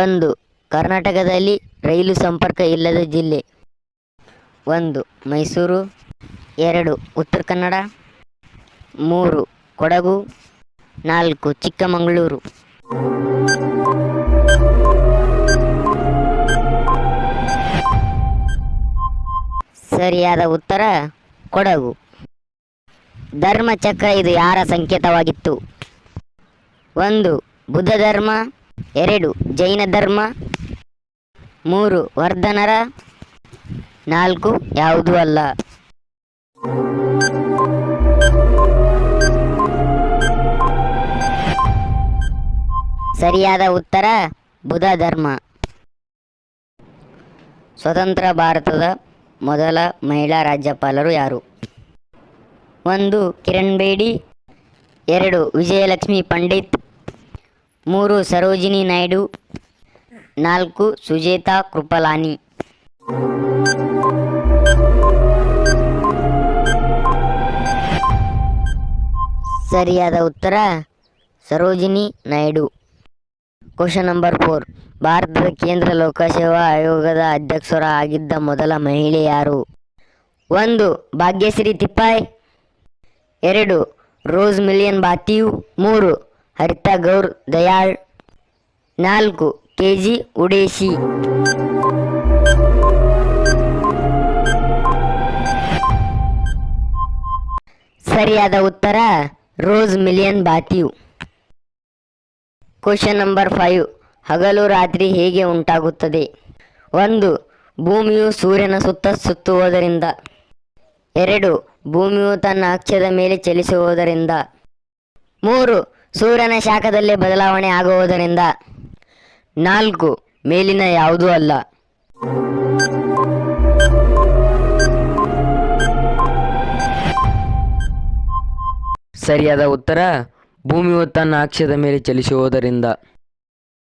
ಒಂದು, ಕರ್ನಾಟಕದಲ್ಲಿ ರೈಲು ಸಂಪರ್ಕ ಇಲ್ಲದ ಜಿಲ್ಲೆ. ಒಂದು, ಮೈಸೂರು. ಎರಡು, ಉತ್ತರ ಕನ್ನಡ. ಮೂರು, ಕೊಡಗು. ನಾಲ್ಕು, ಚಿಕ್ಕಮಗಳೂರು. ಸರಿಯಾದ ಉತ್ತರ ಕೊಡಗು. ಧರ್ಮಚಕ್ರ ಇದು ಯಾರ ಸಂಕೇತವಾಗಿತ್ತು? ಒಂದು ಬುದ್ಧ ಧರ್ಮ ಎರಡು ಜೈನ ಧರ್ಮ, ಮೂರು ವರ್ಧನರ, ನಾಲ್ಕು ಯಾವುದೂ ಅಲ್ಲ. ಸರಿಯಾದ ಉತ್ತರ ಬುಧ ಧರ್ಮ ಸ್ವತಂತ್ರ ಭಾರತದ ಮೊದಲ ಮಹಿಳಾ ರಾಜ್ಯಪಾಲರು ಯಾರು? ಒಂದು ಕಿರಣ್ ಬೇಡಿ, ಎರಡು ವಿಜಯಲಕ್ಷ್ಮಿ ಪಂಡಿತ್ ಮೂರು ಸರೋಜಿನಿ ನಾಯ್ಡು, ನಾಲ್ಕು ಸುಜೇತಾ ಕೃಪಲಾನಿ. ಸರಿಯಾದ ಉತ್ತರ, Sarojini Naidu. Question number four ಭಾರತದ ಕೇಂದ್ರ ಲೋಕಸೇವಾ ಆಯೋಗದ ಅಧ್ಯಕ್ಷರ ಆಗಿದ್ದ ಮೊದಲ ಮಹಿಳೆ ಯಾರು? ಒಂದು, ಭಾಗ್ಯಶ್ರೀ ತಿಪ್ಪಾಯ್. ಎರಡು, ರೋಸ್ ಮಿಲಿಯನ್ ಬಾತಿಯು. ಮೂರು ಹರಿತಾ ಗೌರ್ ದಯಾಳ್. ನಾಲ್ಕು ಕೆ ಜಿ ಉಡೇಶಿ. ಸರಿಯಾದ ಉತ್ತರ Rose Millian Bathew. Question number five, ಹಗಲು ರಾತ್ರಿ ಹೇಗೆ ಉಂಟಾಗುತ್ತದೆ? ಒಂದು, ಭೂಮಿಯು ಸೂರ್ಯನ ಸುತ್ತ ಸುತ್ತುವುದರಿಂದ. ಎರಡು, ಭೂಮಿಯು ತನ್ನ ಅಕ್ಷದ ಮೇಲೆ ಚಲಿಸುವುದರಿಂದ. ಮೂರು ಸೂರ್ಯನ ಶಾಖದಲ್ಲಿ ಬದಲಾವಣೆ ಆಗುವುದರಿಂದ ನಾಲ್ಕು ಮೇಲಿನ ಯಾವುದೂ ಅಲ್ಲ. ಸರಿಯಾದ ಉತ್ತರ ಭೂಮಿಯು ತನ್ನ ಅಕ್ಷದ ಮೇಲೆ ಚಲಿಸುವುದರಿಂದ.